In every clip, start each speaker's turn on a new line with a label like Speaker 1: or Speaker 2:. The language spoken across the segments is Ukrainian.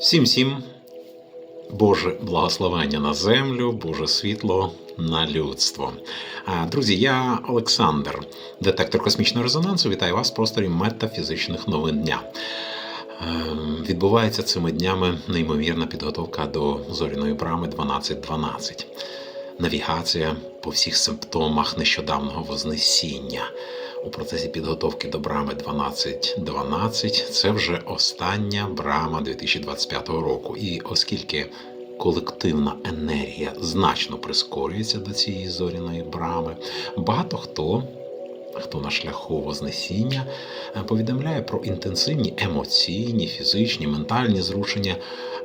Speaker 1: Всім всім Боже благословення на землю, Боже світло на людство. Друзі, я Олександр, детектор космічного резонансу. Вітаю вас в просторі метафізичних новин дня. Ем, Відбувається цими днями неймовірна підготовка до зоряної брами 1212. Навігація по всіх симптомах нещодавнього вознесіння. У процесі підготовки до брами 1212 це вже остання брама 2025 року. І оскільки колективна енергія значно прискорюється до цієї зоряної брами, багато хто. Хто на шляху Вознесіння е, повідомляє про інтенсивні емоційні, фізичні, ментальні зрушення,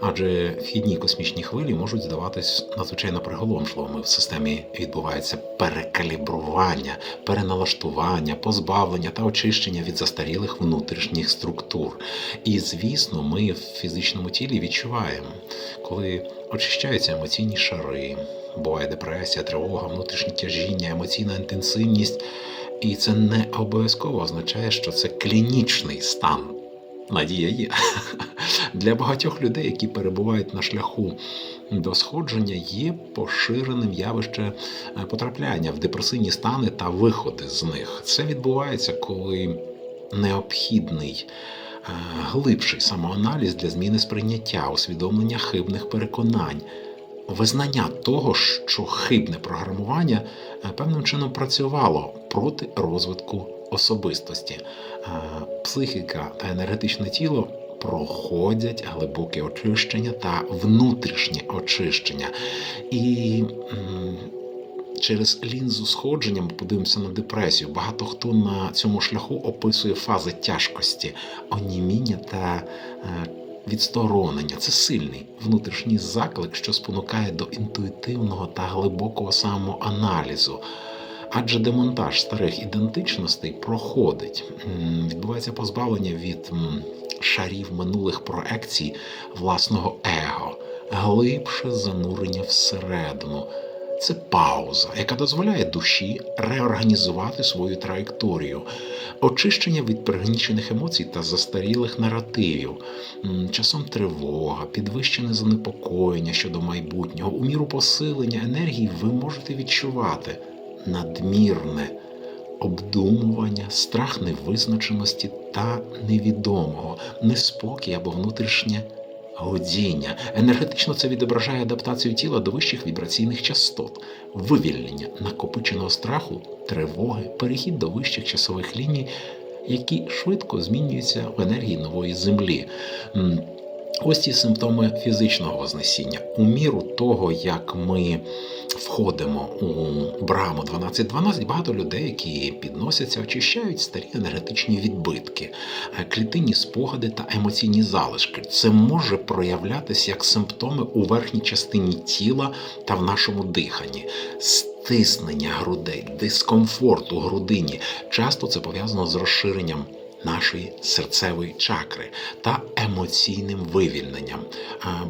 Speaker 1: адже вхідні космічні хвилі можуть здаватись надзвичайно приголомшливими. В системі відбувається перекалібрування, переналаштування, позбавлення та очищення від застарілих внутрішніх структур. І звісно, ми в фізичному тілі відчуваємо, коли очищаються емоційні шари, буває депресія, тривога, внутрішнє тяжіння, емоційна інтенсивність. І це не обов'язково означає, що це клінічний стан. Надія є. Для багатьох людей, які перебувають на шляху до сходження, є поширеним явище е, потрапляння в депресивні стани та виходи з них. Це відбувається, коли необхідний е, глибший самоаналіз для зміни сприйняття, усвідомлення хибних переконань. Визнання того, що хибне програмування е, певним чином працювало проти розвитку особистості. Е, Психіка та енергетичне тіло проходять глибоке очищення та внутрішнє очищення. І через лінзу сходження ми подивимося на депресію. Багато хто на цьому шляху описує фази тяжкості, оніміння та е, відсторонення. Це сильний внутрішній заклик, що спонукає до інтуїтивного та глибокого самоаналізу. Адже демонтаж старих ідентичностей проходить, відбувається позбавлення від шарів минулих проекцій власного его, глибше занурення всередину. Це пауза, яка дозволяє душі реорганізувати свою траєкторію, очищення від пригнічених емоцій та застарілих наративів, часом тривога, підвищене занепокоєння щодо майбутнього, у міру посилення енергії ви можете відчувати надмірне обдумування, страх невизначеності та невідомого, неспокій або внутрішнє годіння. Енергетично це відображає адаптацію тіла до вищих вібраційних частот, вивільнення накопиченого страху, тривоги, перехід до вищих часових ліній, які швидко змінюються в енергії нової землі. Ось ці симптоми фізичного вознесіння. У міру того, як ми входимо у браму 1212, багато людей, які підносяться, очищають старі енергетичні відбитки, е, клітинні спогади та емоційні залишки. Це може проявлятися як симптоми у верхній частині тіла та в нашому диханні. Стиснення грудей, дискомфорт у грудині. Часто це пов'язано з розширенням нашої серцевої чакри та емоційним вивільненням.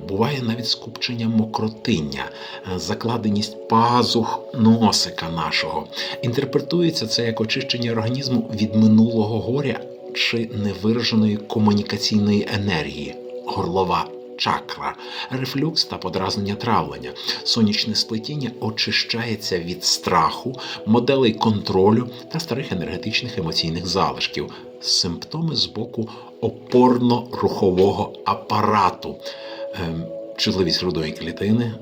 Speaker 1: Буває навіть скупчення мокротиння, закладеність пазух носика нашого. Інтерпретується це як очищення організму від минулого горя чи невираженої комунікаційної енергії, горлова. Чакра, рефлюкс та подразнення травлення. Сонячне сплетіння очищається від страху, моделей контролю та старих енергетичних емоційних залишків, симптоми з боку опорно-рухового апарату, Ем, чутливість грудної клітини,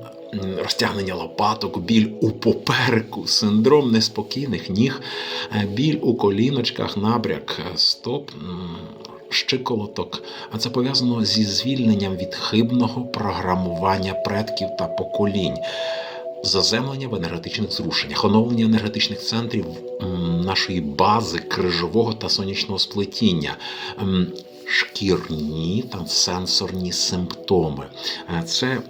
Speaker 1: розтягнення лопаток, біль у попереку, синдром неспокійних ніг, е, біль у коліночках, набряк е, стоп. Щиколоток, а це пов'язано зі звільненням від хибного програмування предків та поколінь, заземлення в енергетичних зрушеннях, оновлення енергетичних центрів нашої бази крижового та сонячного сплетіння, шкірні та сенсорні симптоми. Е, Це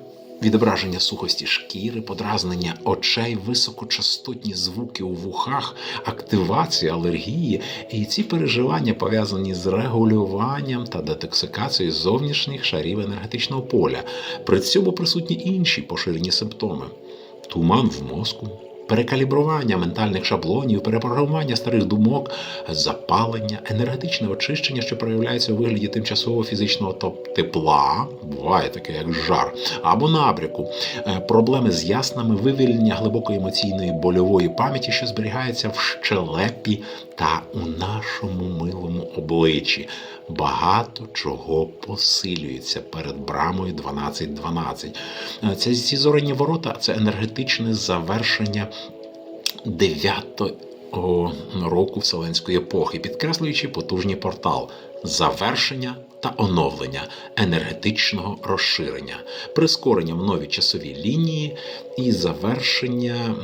Speaker 1: відображення сухості шкіри, подразнення очей, високочастотні звуки у вухах, активація алергії. І ці переживання пов'язані з регулюванням та детоксикацією зовнішніх шарів енергетичного поля. При цьому присутні інші поширені симптоми: туман в мозку, перекалібрування ментальних шаблонів, перепрограмування старих думок, запалення, енергетичне очищення, що проявляється у вигляді тимчасового фізичного тепла, буває таке, як жар, або набряку, Е, проблеми з яснами, вивільнення глибокої емоційної больової пам'яті, що зберігається в щелепі та у нашому милому обличчі. Багато чого посилюється перед брамою 12.12. Е, Це ці зорені ворота це енергетичне завершення дев'ятого року Вселенської епохи, підкреслюючи потужний портал завершення та оновлення енергетичного розширення, прискорення в нові часові лінії і завершення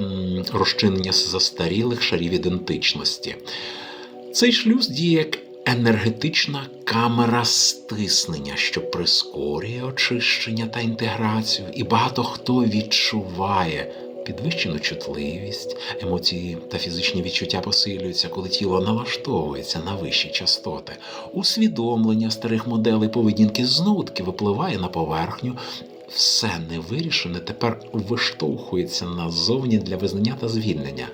Speaker 1: розчинення застарілих шарів ідентичності. Цей шлюз діє як енергетична камера стиснення, що прискорює очищення та інтеграцію, і багато хто відчуває. Підвищену чутливість, емоції та фізичні відчуття посилюються, коли тіло налаштовується на вищі частоти. Усвідомлення старих моделей поведінки знову таки випливає на поверхню. Все невирішене тепер виштовхується назовні для визнання та звільнення.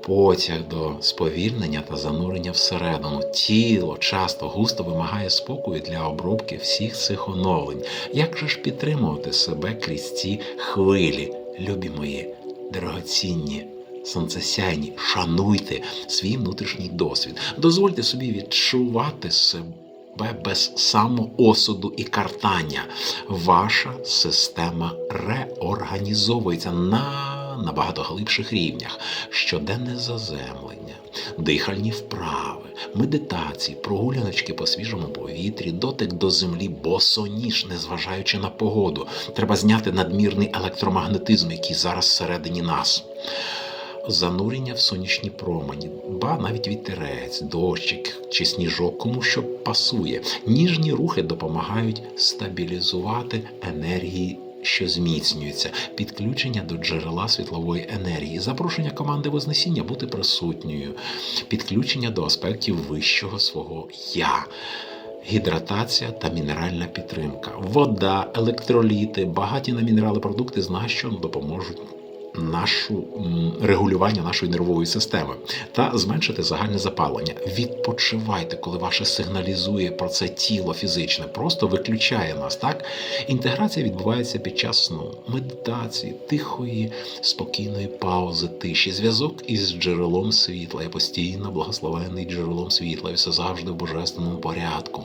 Speaker 1: Потяг до сповільнення та занурення всередину. Тіло часто густо вимагає спокою для обробки всіх цих оновлень. Як же ж підтримувати себе крізь ці хвилі, любі мої, дорогоцінні, сонцесяйні, шануйте свій внутрішній досвід. Дозвольте собі відчувати себе. Без самоосуду і картання ваша система реорганізовується на набагато глибших рівнях. Щоденне заземлення, дихальні вправи, медитації, прогуляночки по свіжому повітрі, дотик до землі, босоніж, незважаючи на погоду. Треба зняти надмірний електромагнетизм, який зараз всередині нас. Занурення в сонячні промені, ба навіть вітерець, дощик чи сніжок, кому що пасує. Ніжні рухи допомагають стабілізувати енергії. Що зміцнюється, підключення до джерела світлової енергії, запрошення команди Вознесіння бути присутньою, підключення до аспектів вищого свого я, гідратація та мінеральна підтримка, вода, електроліти, багаті на мінерали продукти значно допоможуть нашу регулювання нашої нервової системи та зменшити загальне запалення. Відпочивайте, коли ваше сигналізує про це тіло фізичне, просто виключає нас. Так інтеграція відбувається під час сну, медитації, тихої, спокійної паузи, тиші, зв'язок із джерелом світла. Я постійно благословений джерелом світла, і все завжди в божественному порядку.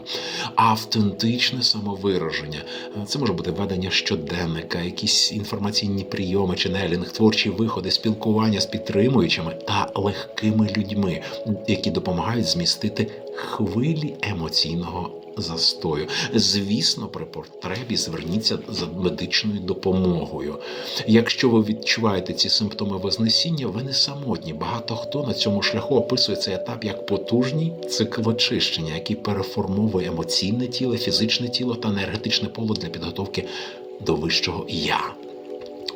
Speaker 1: Автентичне самовираження. Це може бути ведення щоденника, якісь інформаційні прийоми чи нелінг, творчі виходи, спілкування з підтримуючими та легкими людьми, які допомагають змістити хвилі емоційного застою. Звісно, при потребі зверніться за медичною допомогою. Якщо ви відчуваєте ці симптоми вознесіння, ви не самотні. Багато хто на цьому шляху описує цей етап як потужний цикл очищення, який переформовує емоційне тіло, фізичне тіло та енергетичне поле для підготовки до вищого я.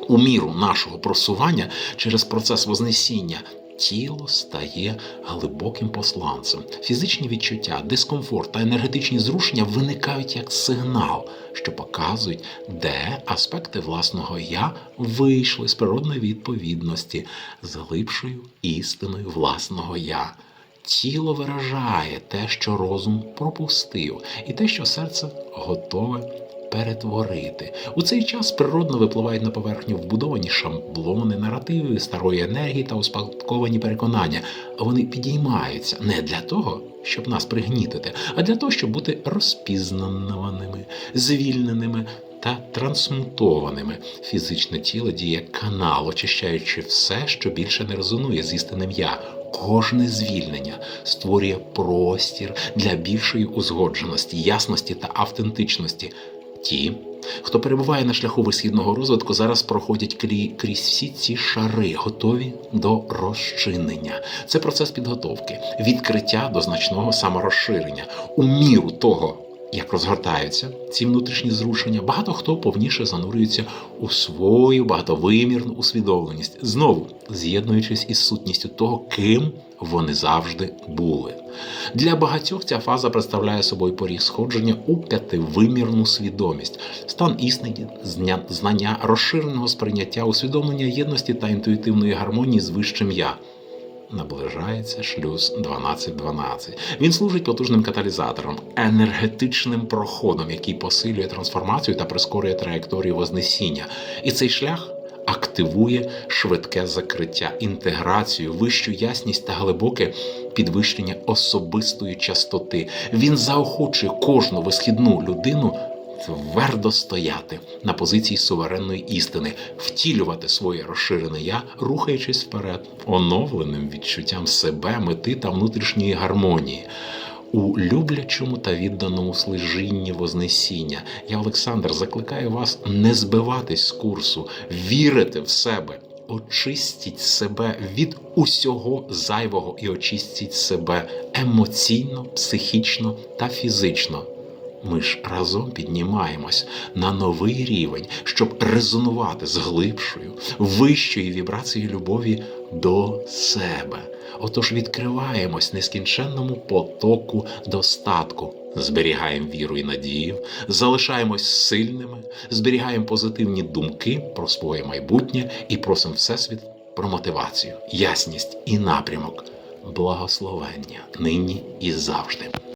Speaker 1: У міру нашого просування через процес вознесіння тіло стає глибоким посланцем. Фізичні відчуття, дискомфорт та енергетичні зрушення виникають як сигнал, що показують, де аспекти власного я вийшли з природної відповідності з глибшою істиною власного я. Тіло виражає те, що розум пропустив, і те, що серце готове перетворити. У цей час природно випливають на поверхню вбудовані шаблони, наративи старої енергії та успадковані переконання. Вони підіймаються не для того, щоб нас пригнітити, а для того, щоб бути розпізнаними, звільненими. Та трансмутованими фізичне тіло діє канал, очищаючи все, що більше не резонує з істинним я. Кожне звільнення створює простір для більшої узгодженості, ясності та автентичності. Ті, хто перебуває на шляху висхідного розвитку, зараз проходять крі- крізь всі ці шари, готові до розчинення. Це процес підготовки, відкриття до значного саморозширення у міру того. Як розгортаються ці внутрішні зрушення, багато хто повніше занурюється у свою багатовимірну усвідомленість, знову з'єднуючись із сутністю того, ким вони завжди були. Для багатьох ця фаза представляє собою поріг сходження у п'ятивимірну свідомість, стан істини, знання, розширеного сприйняття, усвідомлення єдності та інтуїтивної гармонії з вищим я. Наближається шлюз 1212. Він служить потужним каталізатором, енергетичним проходом, який посилює трансформацію та прискорює траєкторію вознесіння. І цей шлях активує швидке закриття, інтеграцію, вищу ясність та глибоке підвищення особистої частоти. Він заохочує кожну висхідну людину твердо стояти на позиції суверенної істини, втілювати своє розширене я, рухаючись вперед, оновленим відчуттям себе, мети та внутрішньої гармонії. У люблячому та відданому служінні Вознесіння я, Олександр, закликаю вас не збиватись з курсу, вірити в себе, очистіть себе від усього зайвого і очистіть себе емоційно, психічно та фізично. Ми ж разом піднімаємось на новий рівень, щоб резонувати з глибшою, вищою вібрацією любові до себе. Отож відкриваємось нескінченному потоку достатку, зберігаємо віру і надію, залишаємось сильними, зберігаємо позитивні думки про своє майбутнє і просимо Всесвіт про мотивацію, ясність і напрямок, благословення нині і завжди.